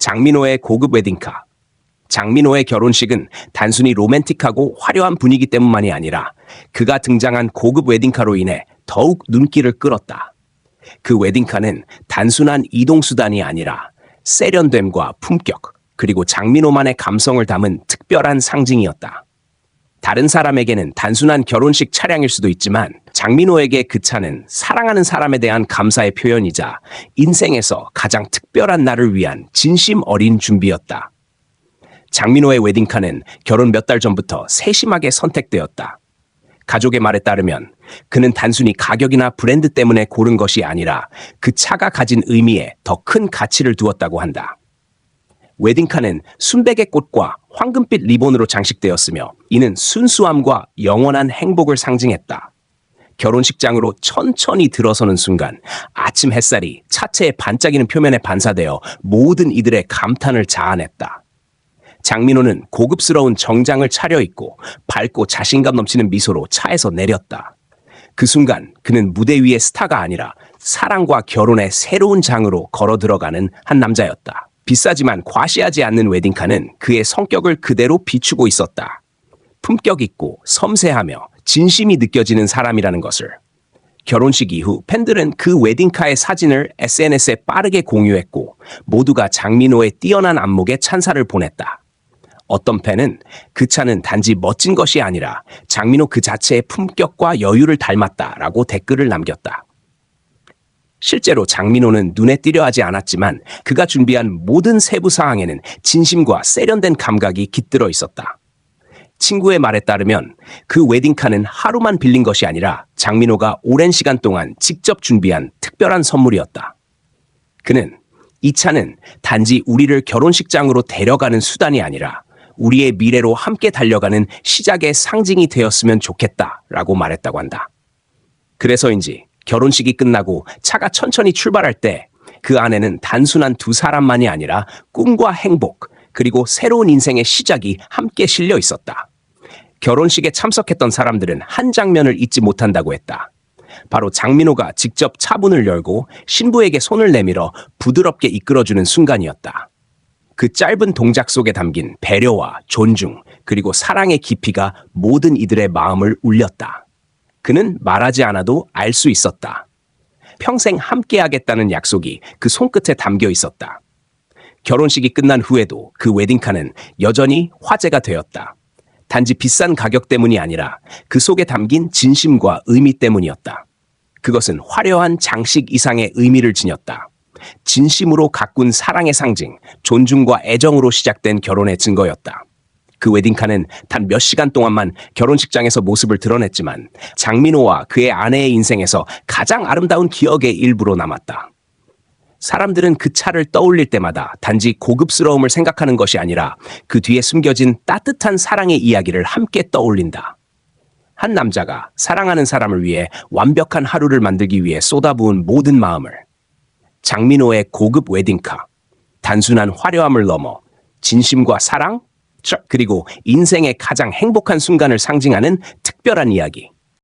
장민호의 고급 웨딩카. 장민호의 결혼식은 단순히 로맨틱하고 화려한 분위기 때문만이 아니라 그가 등장한 고급 웨딩카로 인해 더욱 눈길을 끌었다. 그 웨딩카는 단순한 이동수단이 아니라 세련됨과 품격, 그리고 장민호만의 감성을 담은 특별한 상징이었다. 다른 사람에게는 단순한 결혼식 차량일 수도 있지만 장민호에게 그 차는 사랑하는 사람에 대한 감사의 표현이자 인생에서 가장 특별한 날을 위한 진심 어린 준비였다. 장민호의 웨딩카는 결혼 몇 달 전부터 세심하게 선택되었다. 가족의 말에 따르면 그는 단순히 가격이나 브랜드 때문에 고른 것이 아니라 그 차가 가진 의미에 더 큰 가치를 두었다고 한다. 웨딩카는 순백의 꽃과 황금빛 리본으로 장식되었으며 이는 순수함과 영원한 행복을 상징했다. 결혼식장으로 천천히 들어서는 순간 아침 햇살이 차체의 반짝이는 표면에 반사되어 모든 이들의 감탄을 자아냈다. 장민호는 고급스러운 정장을 차려입고 밝고 자신감 넘치는 미소로 차에서 내렸다. 그 순간 그는 무대 위의 스타가 아니라 사랑과 결혼의 새로운 장으로 걸어 들어가는 한 남자였다. 비싸지만 과시하지 않는 웨딩카는 그의 성격을 그대로 비추고 있었다. 품격 있고 섬세하며 진심이 느껴지는 사람이라는 것을. 결혼식 이후 팬들은 그 웨딩카의 사진을 SNS에 빠르게 공유했고 모두가 장민호의 뛰어난 안목에 찬사를 보냈다. 어떤 팬은 그 차는 단지 멋진 것이 아니라 장민호 그 자체의 품격과 여유를 닮았다라고 댓글을 남겼다. 실제로 장민호는 눈에 띄려 하지 않았지만 그가 준비한 모든 세부 사항에는 진심과 세련된 감각이 깃들어 있었다. 친구의 말에 따르면 그 웨딩카는 하루만 빌린 것이 아니라 장민호가 오랜 시간 동안 직접 준비한 특별한 선물이었다. 그는 이 차는 단지 우리를 결혼식장으로 데려가는 수단이 아니라 우리의 미래로 함께 달려가는 시작의 상징이 되었으면 좋겠다 라고 말했다고 한다. 그래서인지 결혼식이 끝나고 차가 천천히 출발할 때 그 안에는 단순한 두 사람만이 아니라 꿈과 행복, 그리고 새로운 인생의 시작이 함께 실려 있었다. 결혼식에 참석했던 사람들은 한 장면을 잊지 못한다고 했다. 바로 장민호가 직접 차문을 열고 신부에게 손을 내밀어 부드럽게 이끌어주는 순간이었다. 그 짧은 동작 속에 담긴 배려와 존중, 그리고 사랑의 깊이가 모든 이들의 마음을 울렸다. 그는 말하지 않아도 알 수 있었다. 평생 함께하겠다는 약속이 그 손끝에 담겨 있었다. 결혼식이 끝난 후에도 그 웨딩카는 여전히 화제가 되었다. 단지 비싼 가격 때문이 아니라 그 속에 담긴 진심과 의미 때문이었다. 그것은 화려한 장식 이상의 의미를 지녔다. 진심으로 가꾼 사랑의 상징, 존중과 애정으로 시작된 결혼의 증거였다. 그 웨딩카는 단 몇 시간 동안만 결혼식장에서 모습을 드러냈지만 장민호와 그의 아내의 인생에서 가장 아름다운 기억의 일부로 남았다. 사람들은 그 차를 떠올릴 때마다 단지 고급스러움을 생각하는 것이 아니라 그 뒤에 숨겨진 따뜻한 사랑의 이야기를 함께 떠올린다. 한 남자가 사랑하는 사람을 위해 완벽한 하루를 만들기 위해 쏟아부은 모든 마음을 장민호의 고급 웨딩카, 단순한 화려함을 넘어 진심과 사랑, 그리고 인생의 가장 행복한 순간을 상징하는 특별한 이야기.